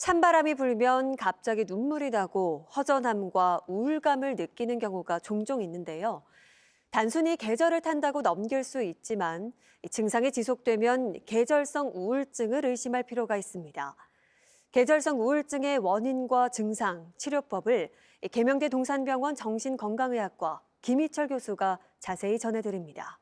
찬바람이 불면 갑자기 눈물이 나고 허전함과 우울감을 느끼는 경우가 종종 있는데요. 단순히 계절을 탄다고 넘길 수 있지만 이 증상이 지속되면 계절성 우울증을 의심할 필요가 있습니다. 계절성 우울증의 원인과 증상, 치료법을 이 계명대 동산병원 정신건강의학과 김희철 교수가 자세히 전해드립니다.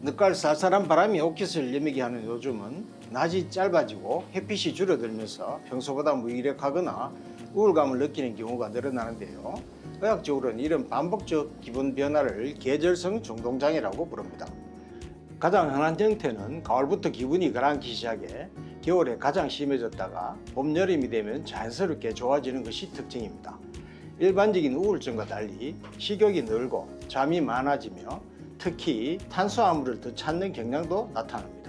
늦가을 쌀쌀한 바람이 옷깃을 여미게 하는 요즘은 낮이 짧아지고 햇빛이 줄어들면서 평소보다 무기력하거나 우울감을 느끼는 경우가 늘어나는데요. 의학적으로는 이런 반복적 기분 변화를 계절성 중동장애라고 부릅니다. 가장 흔한 형태는 가을부터 기분이 가라앉기 시작해 겨울에 가장 심해졌다가 봄, 여름이 되면 자연스럽게 좋아지는 것이 특징입니다. 일반적인 우울증과 달리 식욕이 늘고 잠이 많아지며 특히 탄수화물을 더 찾는 경향도 나타납니다.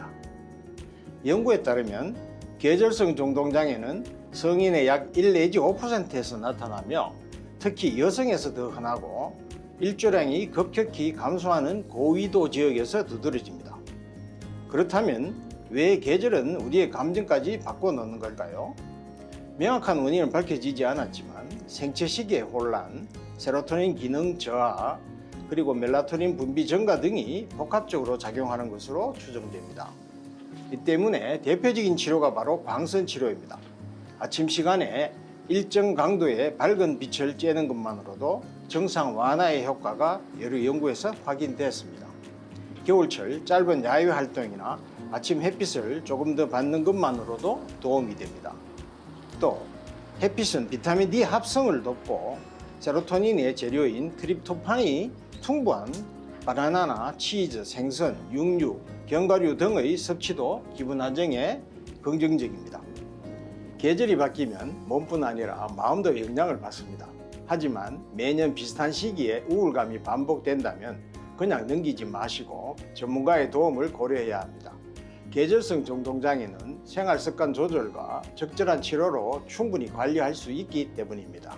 연구에 따르면 계절성 중동장애는 성인의 약 1 내지 5%에서 나타나며 특히 여성에서 더 흔하고 일조량이 급격히 감소하는 고위도 지역에서 두드러집니다. 그렇다면 왜 계절은 우리의 감정까지 바꿔놓는 걸까요? 명확한 원인은 밝혀지지 않았지만 생체 시기의 혼란, 세로토닌 기능 저하, 그리고 멜라토닌 분비 증가 등이 복합적으로 작용하는 것으로 추정됩니다. 이 때문에 대표적인 치료가 바로 광선 치료입니다. 아침 시간에 일정 강도의 밝은 빛을 쬐는 것만으로도 증상 완화의 효과가 여러 연구에서 확인됐습니다. 겨울철 짧은 야외 활동이나 아침 햇빛을 조금 더 받는 것만으로도 도움이 됩니다. 또 햇빛은 비타민 D 합성을 돕고 세로토닌의 재료인 트립토판이 풍부한 바나나나 치즈, 생선, 육류, 견과류 등의 섭취도 기분 안정에 긍정적입니다. 계절이 바뀌면 몸뿐 아니라 마음도 영향을 받습니다. 하지만 매년 비슷한 시기에 우울감이 반복된다면 그냥 넘기지 마시고 전문가의 도움을 고려해야 합니다. 계절성 정동장애는 생활 습관 조절과 적절한 치료로 충분히 관리할 수 있기 때문입니다.